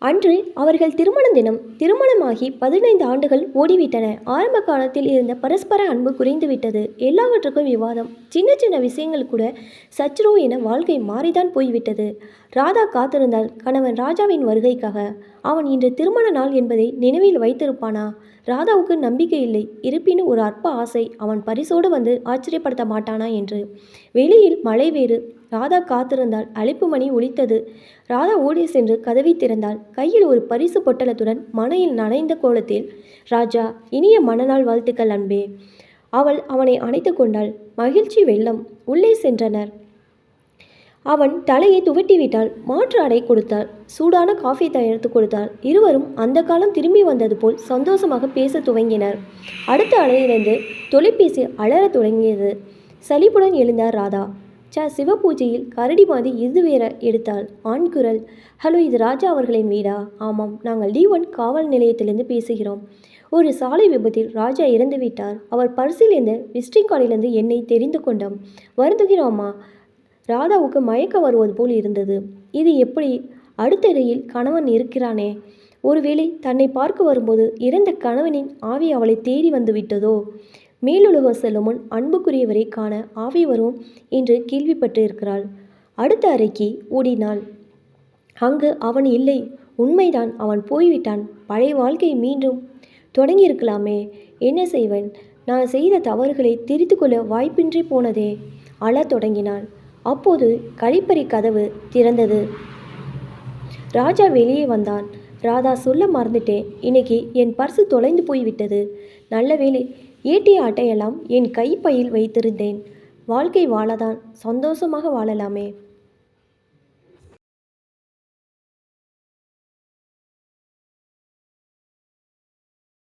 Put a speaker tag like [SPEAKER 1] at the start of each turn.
[SPEAKER 1] அன்று அவர்கள் திருமண தினம் திருமணமாகி பதினைந்து ஆண்டுகள் ஓடிவிட்டன. ஆரம்ப காலத்தில் இருந்த பரஸ்பர அன்பு குறைந்துவிட்டது. எல்லாவற்றுக்கும் விவாதம். சின்ன சின்ன விஷயங்கள் கூட சச்சரவு என வாழ்க்கை மாறிதான் போய்விட்டது. ராதா காத்திருந்தாள் கணவன் ராஜாவின் வருகைக்காக. அவன் இன்று திருமண நாள் என்பதை நினைவில் வைத்திருப்பானா? ராதாவுக்கு நம்பிக்கை இல்லை. இருப்பினும் ஒரு அற்ப ஆசை அவன் பரிசோடு வந்து ஆச்சரியப்படுத்த மாட்டானா என்று. வெளியில் மழை வேறு ராதா காத்திருந்தாள் அழைப்பு மணி ஒலித்தது. ராதா ஓடி சென்று கதவை திறந்தாள். கையில் ஒரு பரிசு பொட்டலத்துடன் மனையில் நனைந்த கோலத்தில் ராஜா இனிய மணநாள் வாழ்த்துக்கள் அன்பே அவள் அவனை அணைத்து கொண்டாள். மகிழ்ச்சி வெள்ளம் உள்ளே சென்றனர். அவன் தலையை துவட்டிவிட்டாள். மாற்று அடை கொடுத்தாள். சூடான காஃபி தயாரித்து கொடுத்தாள். இருவரும் அந்த காலம் திரும்பி வந்தது போல் சந்தோஷமாக பேச துவங்கினர். அடுத்த அலையிலிருந்து தொலைபேசி அலறத் தொடங்கியது. சலிப்புடன் எழுந்தார் ராதா. ச சிவபூஜையில் கரடி மாதிரி இது வேற எடுத்தாள். ஆண் குரல் ஹலோ இது ராஜா அவர்களின் வீடா? ஆமாம் நாங்கள் டி ஒன் காவல் நிலையத்திலிருந்து பேசுகிறோம். ஒரு சாலை விபத்தில் ராஜா இறந்து விட்டார். அவர் பர்சிலிருந்து விசிட்டிங் கார்டிலிருந்து என்னை தெரிந்து கொண்டோம் வருந்துகிறோமா? ராதாவுக்கு மயக்கம் வருவது போல் இருந்தது. இது எப்படி? அடுத்த இடையில் கணவன் இருக்கிறானே. ஒருவேளை தன்னை பார்க்க வரும்போது இறந்த கணவனின் ஆவி அவளை தேடி வந்து விட்டதோ? மேலுலகம் செல்லும் முன் அன்புக்குரியவரை காண ஆவி வரும் என்று கேள்விப்பட்டு இருக்கிறாள் அடுத்த அறைக்கு ஓடினாள். அங்கு அவன் இல்லை உண்மைதான் அவன் போய்விட்டான். பழைய வாழ்க்கை மீண்டும் தொடங்கியிருக்கலாமே. என்ன செய்வன்? நான் செய்த தவறுகளை திரித்து கொள்ள வாய்ப்பின்றி போனதே. அழத் தொடங்கினாள். அப்போது கழிப்பறை கதவு திறந்தது. ராஜா வெளியே வந்தான். ராதா சொல்ல மறந்துட்டேன். இன்னைக்கு என் பர்சு தொலைந்து போய்விட்டது. நல்ல வேளை ஏட்டி ஆட்டையெல்லாம் என் கைப்பையில் வைத்திருந்தேன். வாழ்க்கை வாழதான் சந்தோஷமாக வாழலாமே.